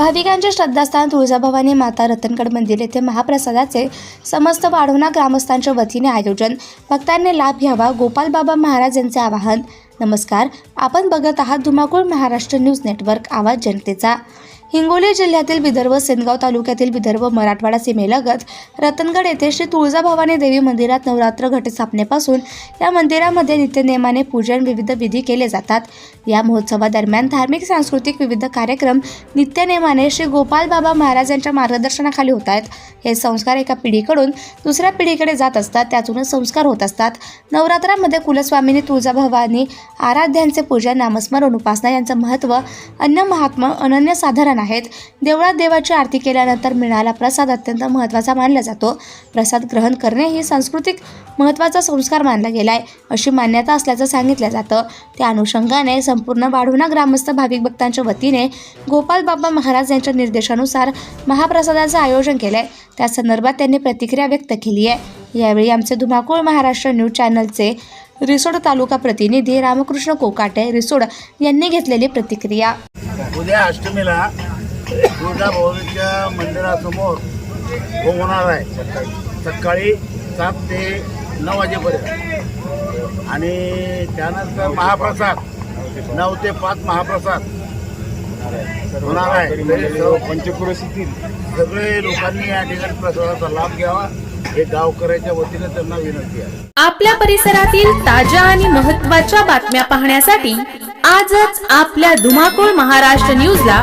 भाविकांचे श्रद्धास्थान तुळजाभवानी माता रतनगड मंदिर येथे महाप्रसादाचे समस्त वाढवणा ग्रामस्थांच्या वतीने आयोजन. भक्तांनी लाभ घ्यावा. गोपालबाबा महाराज यांचे आवाहन. नमस्कार. आपण बघत आहात धुमाकूळ महाराष्ट्र न्यूज नेटवर्क. आवाज जनतेचा. हिंगोली जिल्ह्यातील विदर्भ सेनगाव तालुक्यातील विदर्भ मराठवाडा सीमेलगत रतनगड येथे श्री तुळजाभवानी देवी मंदिरात नवरात्र घटस्थापनेपासून या मंदिरामध्ये नित्यनेमाने पूजन विविध विधी केले जातात. या महोत्सवादरम्यान धार्मिक सांस्कृतिक विविध कार्यक्रम नित्यनेमाने श्री गोपाल बाबा महाराज यांच्या मार्गदर्शनाखाली होत आहेत. हे संस्कार एका पिढीकडून दुसऱ्या पिढीकडे जात असतात त्यातूनच संस्कार होत असतात. नवरात्रामध्ये कुलस्वामिनी तुळजाभवानी आराध्यांचे पूजन नामस्मरण उपासना यांचं महत्त्व अन्य महात्मा अनन्यसाधारण आहेत. देवळात देवाची आरती केल्यानंतर मिळाला प्रसाद अत्यंत महत्त्वाचा मानला जातो. प्रसाद ग्रहण करणे ही सांस्कृतिक महत्त्वाचा संस्कार मानला गेला आहे अशी मान्यता असल्याचं सांगितलं जातं. त्या अनुषंगाने संपूर्ण वाढवणा ग्रामस्थ भाविक भक्तांच्या वतीने गोपाल बाबा महाराज यांच्या निर्देशानुसार महाप्रसादाचं आयोजन केलं आहे त्या संदर्भात त्यांनी प्रतिक्रिया व्यक्त केली आहे. यावेळी आमचे धुमाकूळ महाराष्ट्र न्यूज चॅनलचे रिसोड तालुका प्रतिनिधी रामकृष्ण कोकाटे रिसोड यांनी घेतलेली प्रतिक्रिया. उद्या अष्टमीला तुळजाभवानीच्या मंदिरासमोर हो होणार आहे. सकाळी सात ते नऊ वाजेपर्यंत. आणि त्यानंतर महाप्रसाद नऊ ते पाच महाप्रसाद होणार आहे. पंचक्रोशीतील सगळे लोकांनी या ठिकाणी प्रसादाचा लाभ घ्यावा. हे गावकऱ्याच्या वतीने त्यांना विनंती आहे. आपल्या परिसरातील ताज्या आणि महत्त्वाच्या बातम्या पाहण्यासाठी आजच आपल्या धुमाकूळ महाराष्ट्र न्यूजला